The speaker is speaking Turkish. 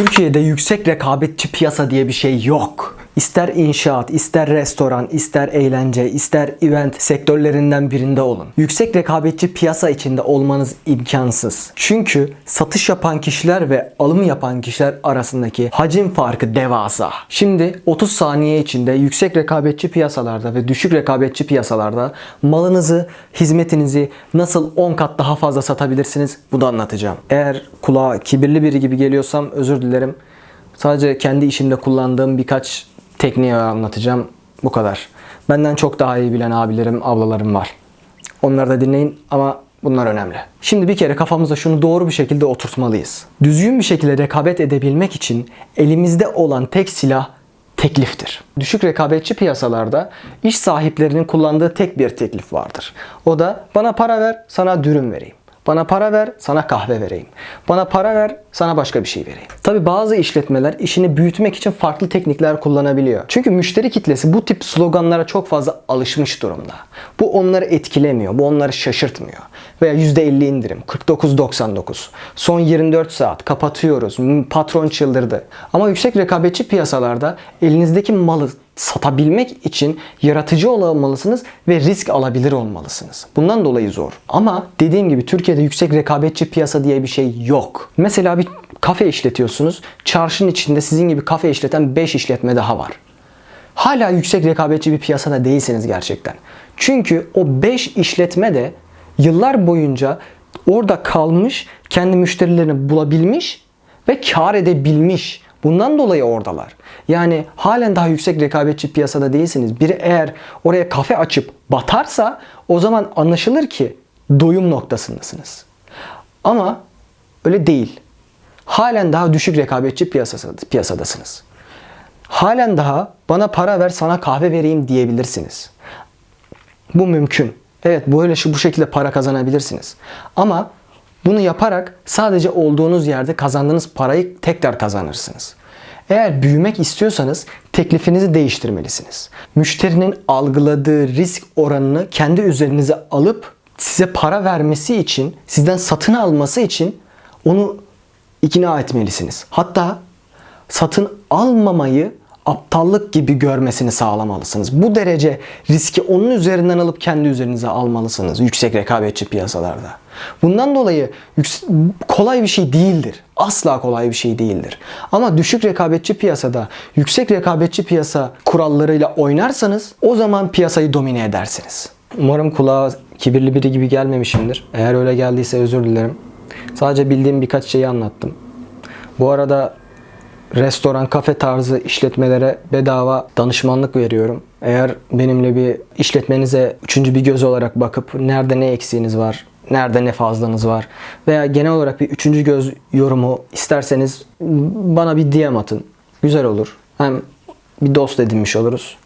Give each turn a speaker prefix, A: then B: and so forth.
A: Türkiye'de yüksek rekabetçi piyasa diye bir şey yok. İster inşaat, ister restoran, ister eğlence, ister event sektörlerinden birinde olun. Yüksek rekabetçi piyasa içinde olmanız imkansız. Çünkü satış yapan kişiler ve alım yapan kişiler arasındaki hacim farkı devasa. Şimdi 30 saniye içinde yüksek rekabetçi piyasalarda ve düşük rekabetçi piyasalarda malınızı, hizmetinizi nasıl 10 kat daha fazla satabilirsiniz bunu anlatacağım. Eğer kulağa kibirli biri gibi geliyorsam özür dilerim. Sadece kendi işimde kullandığım birkaç tekniği anlatacağım. Bu kadar. Benden çok daha iyi bilen abilerim, ablalarım var. Onları da dinleyin ama bunlar önemli. Şimdi bir kere kafamızda şunu doğru bir şekilde oturtmalıyız. Düzgün bir şekilde rekabet edebilmek için elimizde olan tek silah tekliftir. Düşük rekabetçi piyasalarda iş sahiplerinin kullandığı tek bir teklif vardır. O da bana para ver, sana dürüm vereyim. Bana para ver, sana kahve vereyim. Bana para ver, sana başka bir şey vereyim. Tabi bazı işletmeler işini büyütmek için farklı teknikler kullanabiliyor. Çünkü müşteri kitlesi bu tip sloganlara çok fazla alışmış durumda. Bu onları etkilemiyor, bu onları şaşırtmıyor. Veya %50 indirim, 49.99, son 24 saat kapatıyoruz, patron çıldırdı. Ama yüksek rekabetçi piyasalarda elinizdeki malı satabilmek için yaratıcı olmalısınız ve risk alabilir olmalısınız. Bundan dolayı zor. Ama dediğim gibi Türkiye'de yüksek rekabetçi piyasa diye bir şey yok. Mesela bir kafe işletiyorsunuz. Çarşının içinde sizin gibi kafe işleten 5 işletme daha var. Hala yüksek rekabetçi bir piyasada değilsiniz gerçekten. Çünkü o 5 işletme de yıllar boyunca orada kalmış, kendi müşterilerini bulabilmiş ve kar edebilmiş. Bundan dolayı oradalar. Yani halen daha yüksek rekabetçi piyasada değilsiniz. Biri eğer oraya kafe açıp batarsa o zaman anlaşılır ki doyum noktasındasınız. Ama öyle değil. Halen daha düşük rekabetçi piyasadasınız. Halen daha bana para ver sana kahve vereyim diyebilirsiniz. Bu mümkün. Evet böyle şu bu şekilde para kazanabilirsiniz. Ama bunu yaparak sadece olduğunuz yerde kazandığınız parayı tekrar kazanırsınız. Eğer büyümek istiyorsanız teklifinizi değiştirmelisiniz. Müşterinin algıladığı risk oranını kendi üzerinize alıp size para vermesi için, sizden satın alması için onu ikna etmelisiniz. Hatta satın almamayı aptallık gibi görmesini sağlamalısınız. Bu derece riski onun üzerinden alıp kendi üzerinize almalısınız yüksek rekabetçi piyasalarda. Bundan dolayı kolay bir şey değildir. Asla kolay bir şey değildir. Ama düşük rekabetçi piyasada yüksek rekabetçi piyasa kurallarıyla oynarsanız o zaman piyasayı domine edersiniz. Umarım kulağa kibirli biri gibi gelmemişimdir. Eğer öyle geldiyse özür dilerim. Sadece bildiğim birkaç şeyi anlattım. Bu arada restoran, kafe tarzı işletmelere bedava danışmanlık veriyorum. Eğer benimle bir işletmenize üçüncü bir göz olarak bakıp nerede ne eksiğiniz var, nerede ne fazlanız var veya genel olarak bir üçüncü göz yorumu isterseniz bana bir DM atın. Güzel olur. Hem bir dost edinmiş oluruz